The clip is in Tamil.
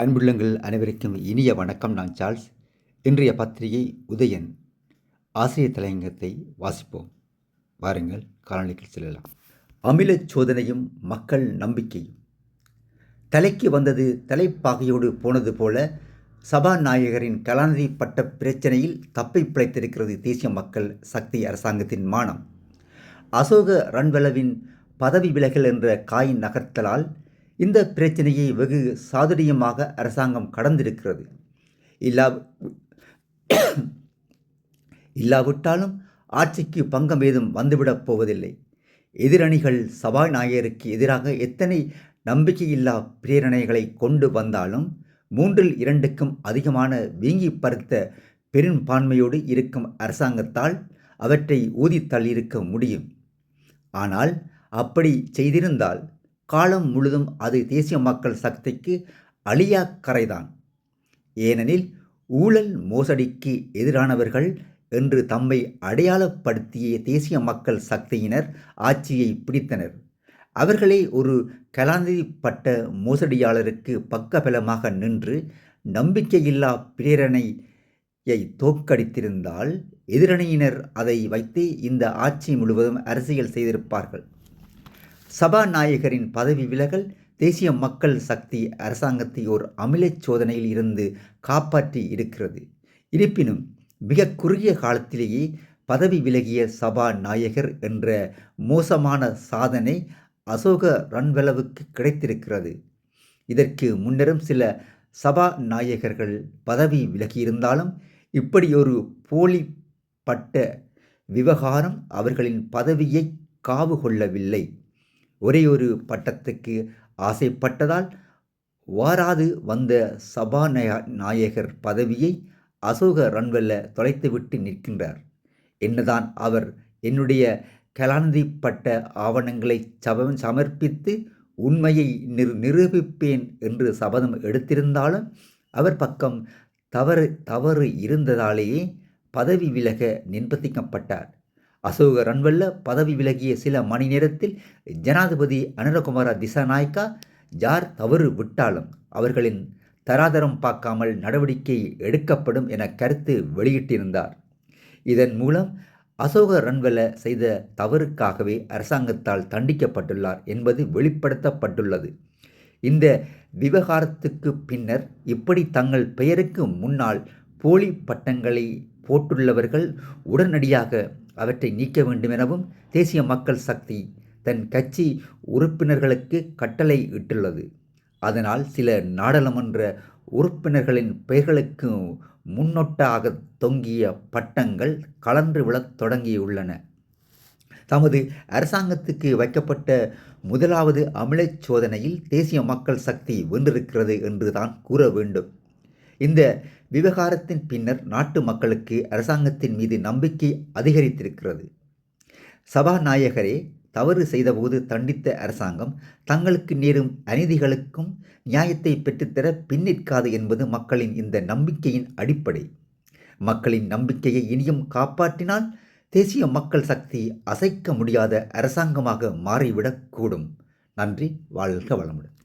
அன்புள்ளங்கள் அனைவருக்கும் இனிய வணக்கம். நான் சார்ல்ஸ். இன்றைய பத்திரிகை உதயன். ஆசிரியர் தலையங்கத்தை வாசிப்போம். வாருங்கள் காலநிலைக்கு செல்லலாம். அமிலச் சோதனையும் மக்கள் நம்பிக்கையும். தலைக்கு வந்தது தலைப்பாகையோடு போனது போல சபாநாயகரின் கலாநிதி பட்ட பிரச்சனையில் தப்பை பிழைத்திருக்கிறது தேசிய மக்கள் சக்தி அரசாங்கத்தின் மானம். அசோக ரன்வலவின் பதவி விலகல் என்ற காயின் நகர்த்தலால் இந்த பிரச்சனையை வெகு சாதுரியமாக அரசாங்கம் கடந்திருக்கிறது. இல்லா இல்லாவிட்டாலும் ஆட்சிக்கு பங்கம் ஏதும் வந்துவிடப் போவதில்லை. எதிரணிகள் சபாநாயகருக்கு எதிராக எத்தனை நம்பிக்கையில்லா பிரேரணைகளை கொண்டு வந்தாலும் மூன்றில் இரண்டுக்கும் அதிகமான வீங்கி பருத்த பெரும்பான்மையோடு இருக்கும் அரசாங்கத்தால் அவற்றை ஊதித்தள்ளியிருக்க முடியும். ஆனால் அப்படி செய்திருந்தால் காலம் முழுதும் அது தேசிய மக்கள் சக்திக்கு அழியா கரைதான் ஏனெனில் ஊழல் மோசடிக்கு எதிரானவர்கள் என்று தம்மை அடையாளப்படுத்திய தேசிய மக்கள் சக்தியினர் ஆட்சியை பிடித்தனர். அவர்களே ஒரு கலாந்திப்பட்ட மோசடியாளருக்கு பக்கபலமாக நின்று நம்பிக்கையில்லா பிரேரணையை தோற்கடித்திருந்தால் எதிரணியினர் அதை வைத்து இந்த ஆட்சி முழுவதும் அரசியல் செய்திருப்பார்கள். சபாநாயகரின் பதவி விலகல் தேசிய மக்கள் சக்தி அரசாங்கத்தை ஓர் அமிலச் சோதனையில் இருந்து காப்பாற்றி இருக்கிறது. இருப்பினும் மிக குறுகிய காலத்திலேயே பதவி விலகிய சபாநாயகர் என்ற மோசமான சாதனை அசோக ரன்வெலவுக்கு கிடைத்திருக்கிறது. இதற்கு முன்னரும் சில சபாநாயகர்கள் பதவி விலகியிருந்தாலும் இப்படி ஒரு போலிப்பட்ட விவகாரம் அவர்களின் பதவியை காவு கொள்ளவில்லை. ஒரே ஒரு பட்டத்துக்கு ஆசைப்பட்டதால் வாராது வந்த சபாநாய நாயகர் பதவியை அசோக ரன்வெல்ல தொலைத்துவிட்டு நிற்கின்றார். என்னதான் அவர் என்னுடைய கலாநிதி பட்ட ஆவணங்களை சபம் சமர்ப்பித்து உண்மையை நிரு நிரூபிப்பேன் என்று சபதம் எடுத்திருந்தாலும் அவர் பக்கம் தவறு தவறு இருந்ததாலேயே பதவி விலக நிர்பந்திக்கப்பட்டார். அசோக ரன்வல்ல பதவி விலகிய சில மணி நேரத்தில் ஜனாதிபதி அனுரகுமார திசாநாயக்கா யார் தவறு விட்டாலும் அவர்களின் தராதரம் பார்க்காமல் நடவடிக்கை எடுக்கப்படும் என கருத்து வெளியிட்டிருந்தார். இதன் மூலம் அசோக ரன்வல செய்த தவறுக்காகவே அரசாங்கத்தால் தண்டிக்கப்பட்டுள்ளார் என்பது வெளிப்படுத்தப்பட்டுள்ளது. இந்த விவகாரத்துக்கு பின்னர் இப்படி தங்கள் பெயருக்கு முன்னால் போலி பட்டங்களை போட்டுள்ளவர்கள் உடனடியாக அவற்றை நீக்க வேண்டுமெனவும் தேசிய மக்கள் சக்தி தன் கட்சி உறுப்பினர்களுக்கு கட்டளை இட்டுள்ளது. அதனால் சில நாடாளுமன்ற உறுப்பினர்களின் பெயர்களுக்கு முன்னொட்டாக தொங்கிய பட்டங்கள் கலன்று விழத் தொடங்கியுள்ளன. தமது அரசாங்கத்துக்கு வைக்கப்பட்ட முதலாவது அமிலச் சோதனையில் தேசிய மக்கள் சக்தி வென்றிருக்கிறது என்று தான் கூற வேண்டும். இந்த விவகாரத்தின் பின்னர் நாட்டு மக்களுக்கு அரசாங்கத்தின் மீது நம்பிக்கை அதிகரித்திருக்கிறது. சபாநாயகரே தவறு செய்தபோது தண்டித்த அரசாங்கம் தங்களுக்கு நேரும் அநீதிகளுக்கும் நியாயத்தை பெற்றுத்தர பின்னிற்காது என்பது மக்களின் இந்த நம்பிக்கையின் அடிப்படை. மக்களின் நம்பிக்கையை இனியும் காப்பாற்றினால் தேசிய மக்கள் சக்தி அசைக்க முடியாத அரசாங்கமாக மாறிவிடக்கூடும். நன்றி வாழ்க வளமுடன்.